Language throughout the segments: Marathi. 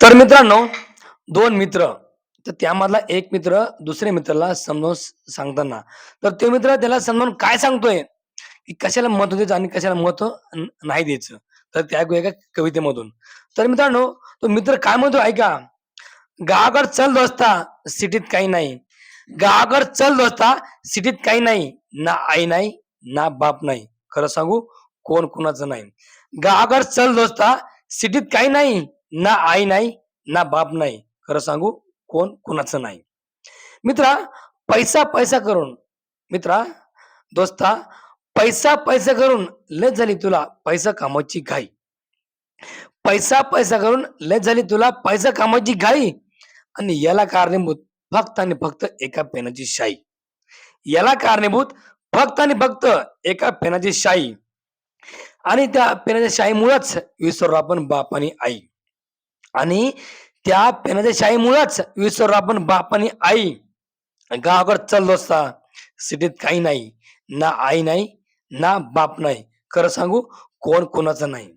तर मित्रांनो दोन मित्र. तर त्यामधला एक मित्र दुसऱ्या मित्राला समजावून सांगताना. तर तो मित्र त्याला समजावून काय सांगतोय? की कशाला महत्त्व द्यायचं आणि कशाला महत्त्व नाही द्यायचं. तर त्या एका कवितेमधून. तर मित्रांनो तो मित्र काय म्हणतो ऐका. गावाकड चल दोस्ता सिटीत काही नाही. गावाकड चल दोस्ता सिटीत काही नाही. ना आई नाही ना बाप नाही. खरं सांगू कोण कुणाचं नाही. गावाकड चल दोस्ता सिटीत काही नाही. ना आई नाही ना बाप नाही. खरं सांगू कोण कुणाचं नाही. मित्रा पैसा पैसा करून मित्रा दोस्ता पैसा पैसा करून लय झाली तुला पैसा कामाची घाई. पैसा पैसा करून लय झाली तुला पैसा कामाची घाई. आणि याला कारणीभूत फक्त आणि फक्त एका पेनाची शाई. याला कारणीभूत फक्त आणि फक्त एका पेनाची शाई. आणि त्या पेनाच्या शाईमुळेच विसरलो आपण बाप आणि आई. आणि त्या पेनाच्या शाईमुळेच विसरलो आपण बाप आणि आई. गावाकडे चाललो असता सिटीत काही नाही ना आई नाही ना बाप नाही. खरं सांगू कोण कोणाचं नाही.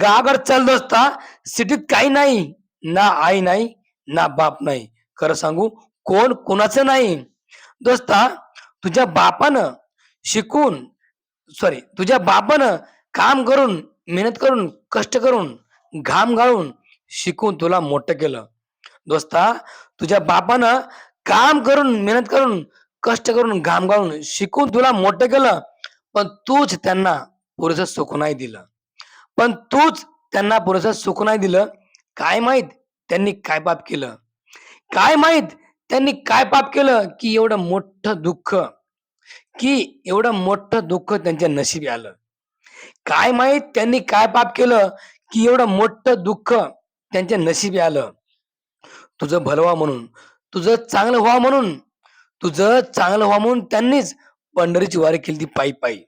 गावाकडे चाललो असता सिटीत काही नाही ना आई नाही ना बाप नाही. खरं सांगू कोण कोणाचं नाही. दोस्ता तुझ्या बापानं शिकून सॉरी तुझ्या बापानं काम करून मेहनत करून कष्ट करून घाम गाळून शिकून तुला मोठं केलं. दोस्ता तुझ्या बापानं काम करून मेहनत करून कष्ट करून घाम घालून शिकून तुला मोठं केलं पण तूच त्यांना पुरेसं सुख नाही दिलं. पण तूच त्यांना पुरेसं सुख नाही दिलं. काय माहीत त्यांनी काय पाप केलं? काय माहीत त्यांनी काय पाप केलं की एवढं मोठं दुःख? की एवढं मोठं दुःख त्यांच्या नशिबी आलं? काय माहीत त्यांनी काय पाप केलं की एवढं मोठं दुःख? त्यांच्या नशिबी आलं. तुझं भलवा म्हणून. तुझं चांगलं व्हा म्हणून. तुझं चांगलं व्हा म्हणून त्यांनीच पंढरीची वारी केली ती पायी पायी.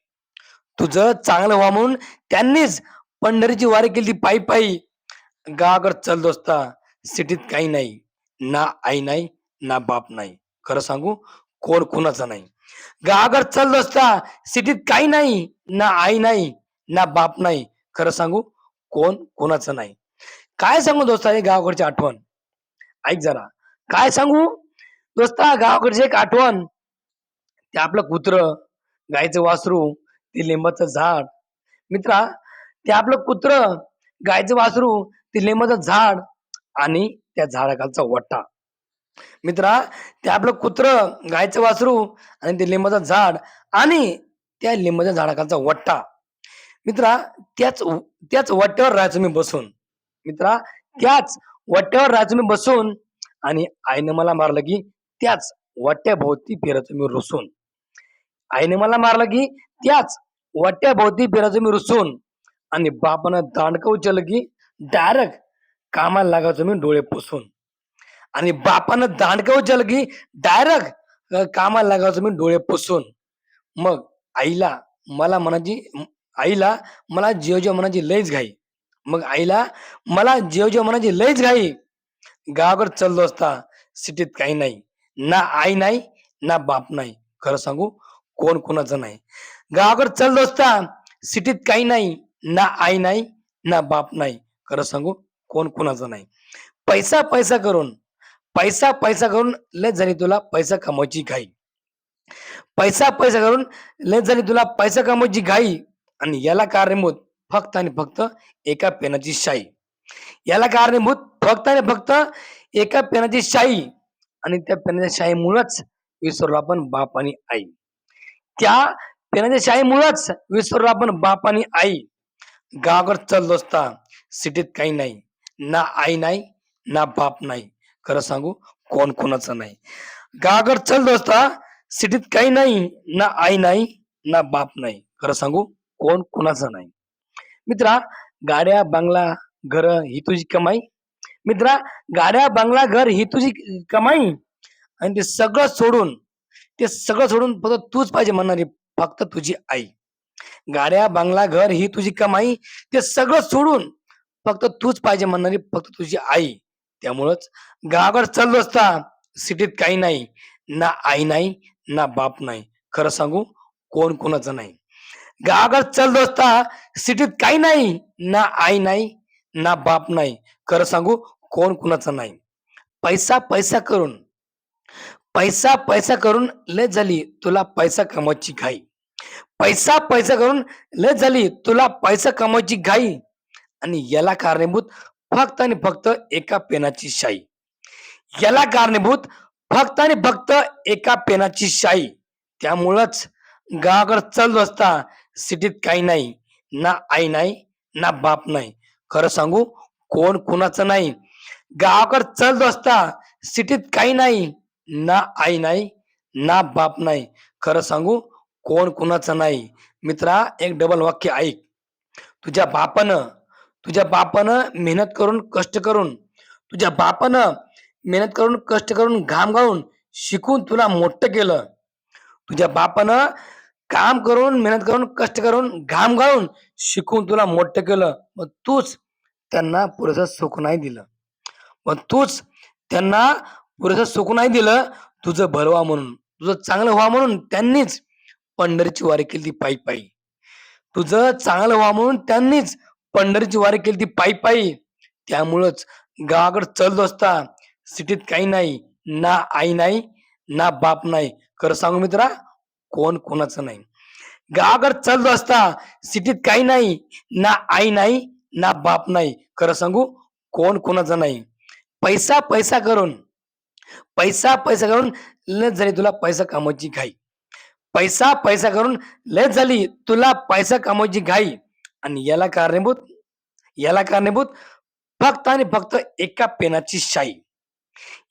तुझं चांगलं व्हा म्हणून त्यांनीच पंढरीची वारी केली ती पायी पायी. गावाकडे चल दोस्ता सिटीत काही नाही. ना आई नाही ना बाप नाही. खरं सांगू कोण कोणाचं नाही. गावाकडे चल दोस्ता सिटीत काही नाही ना आई नाही ना बाप नाही. खरं सांगू कोण कोणाचं नाही. काय सांगू दोस्ता हे गावाकडची आठवण? ऐक जरा. काय सांगू? दोस्ता गावाकडची एक आठवण. ते आपलं कुत्र गायचं वासरू ते लिंबाचं झाड. मित्रा ते आपलं कुत्र गायचं वासरू ते लिंबाचं झाड आणि त्या झाडाखालचा वट्टा मित्रा ते आपलं कुत्र गायचं वासरू आणि ते लिंबाचं झाड आणि त्या लिंबाच्या झाडाखालचा वट्टा मित्रा त्याच त्याच वट्ट्यावर राहायचो मी बसून. मित्रा त्याच वट्ट्यावर राहायचो मी बसून आणि आईने मला मारलं की त्याच वट्ट्याभोवती फिरायचो मी रुसून. आईने मला मारलं की त्याच वट्ट्याभोवती फिरायचो मी रुसून आणि बापानं दांडकं उचललं की डायरेक्ट कामाला लागायचो मी डोळे पुसून. आणि बापानं दांडकं उचललं की डायरेक्ट कामाला लागायचो मी डोळे पुसून. मग आईला मला म्हणायची आईला मला जिओ जेव म्हणायची लयच घाई. मग आईला मला जेव जेव म्हणायची लयच घाई. गावाकडे चाललो असता सिटीत काही नाही. ना आई नाही ना बाप नाही. खरं सांगू कोण कोणाचं नाही. गावाकडे चाललो असता सिटीत काही नाही ना आई नाही ना बाप नाही. खरं सांगू कोण कोणाचं नाही. पैसा पैसा करून पैसा पैसा करून लय झाली तुला पैसा कमवायची घाई. पैसा पैसा करून लय झाली तुला पैसा कमवायची घाई. आणि याला कारणीभूत फक्त आणि फक्त एका पेनाची शाई. याला कारणीभूत फक्त आणि फक्त एका पेनाची शाई आणि त्या पेनाच्या शाईमुळेच विसरलो आपण बाप आणि आई. त्या पेनाच्या शाईमुळेच विसरलो आपण बाप आणि आई. गावाकडे चाललो असता सिटीत काही नाही. ना आई नाही ना बाप नाही. खरं सांगू कोण कोणाचं नाही. गावाकडे चाललो असता सिटीत काही नाही ना आई नाही ना बाप नाही. खरं सांगू कोण कोणाचं नाही. मित्रा गाड्या बंगला घर ही तुझी कमाई. मित्रा गाड्या बंगला घर ही तुझी कमाई. आणि ते सगळं सोडून ते सगळं सोडून फक्त तूच पाहिजे म्हणणारी फक्त तुझी आई. गाड्या बंगला घर ही तुझी कमाई. ते सगळं सोडून फक्त तूच पाहिजे म्हणणारी फक्त तुझी आई. त्यामुळंच गावाकडे चाललो असता सिटीत काही नाही. ना आई नाही ना बाप नाही. खरं सांगू कोण कोणाचं नाही. गावाकडे चाललो असता सिटीत काही नाही ना आई नाही ना बाप नाही. खरं सांगू कोण कुणाचं नाही. पैसा पैसा करून पैसा पैसा करून लय झाली तुला पैसा कमवायची घाई. पैसा पैसा करून लय झाली तुला पैसा कमवायची घाई. आणि याला कारणीभूत फक्त आणि फक्त एका पेनाची शाई. याला कारणीभूत फक्त आणि फक्त एका पेनाची शाई. त्यामुळंच गावाकडे चल असता सिटीत काही नाही ना आई नाही ना बाप नाही. खरं सांगू कोण कुणाचं नाही. गावाकड चल असता सिटीत काही नाही ना आई नाही ना बाप नाही. खरं सांगू कोण कुणाचं नाही. मित्रा एक डबल वाक्य ऐक. तुझ्या बापानं तुझ्या बापानं मेहनत करून कष्ट करून तुझ्या बापानं मेहनत करून कष्ट करून घाम गाळून शिकून तुला मोठं केलं. तुझ्या बापानं काम करून मेहनत करून कष्ट करून घाम गाळून शिकून तुला मोठं केलं मग तूच त्यांना पुरेसं सुख नाही दिलं. मग तूच त्यांना पुरेसं सुख नाही दिलं तुझं भरवा म्हणून. तुझं चांगलं व्हा म्हणून त्यांनीच पंढरीची वारी केली ती पायी पायी तुझं चांगलं व्हा म्हणून त्यांनीच पंढरीची वारी केली ती पायी पायी त्यामुळंच गावाकडे चलत असता सिटीत काही नाही ना आई नाही ना बाप नाही. खरं सांगू मित्रा कोण कोणाचं नाही. गावाकडे चालतो असता सिटीत काही नाही ना आई नाही ना बाप नाही. खरं सांगू कोण कोणाचं नाही. पैसा पैसा करून पैसा पैसा करून लय झाली तुला पैसा कमवायची घाई. पैसा पैसा करून लय झाली तुला पैसा कमवायची घाई. आणि याला कारणीभूत याला कारणीभूत फक्त आणि फक्त एका पेनाची शाई.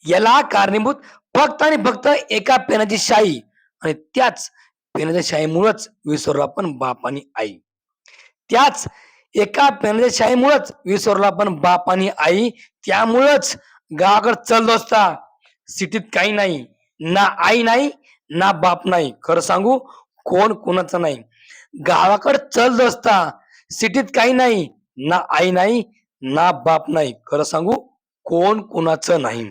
याला कारणीभूत फक्त आणि फक्त एका पेनाची शाई. आणि त्याच पेनाच्या शाईमुळेच विसरलो आपण बाप आणि आई. त्याच एका पेनाच्या शाईमुळेच विसरलो आपण बाप आणि आई त्यामुळंच गावाकडे चाललो असता. सिटीत काही नाही. ना आई नाही ना बाप नाही. खरं सांगू कोण कोणाचं नाही. गावाकडे चल असता. सिटीत काही नाही ना आई नाही ना बाप नाही. खरं सांगू कोण कोणाचं नाही.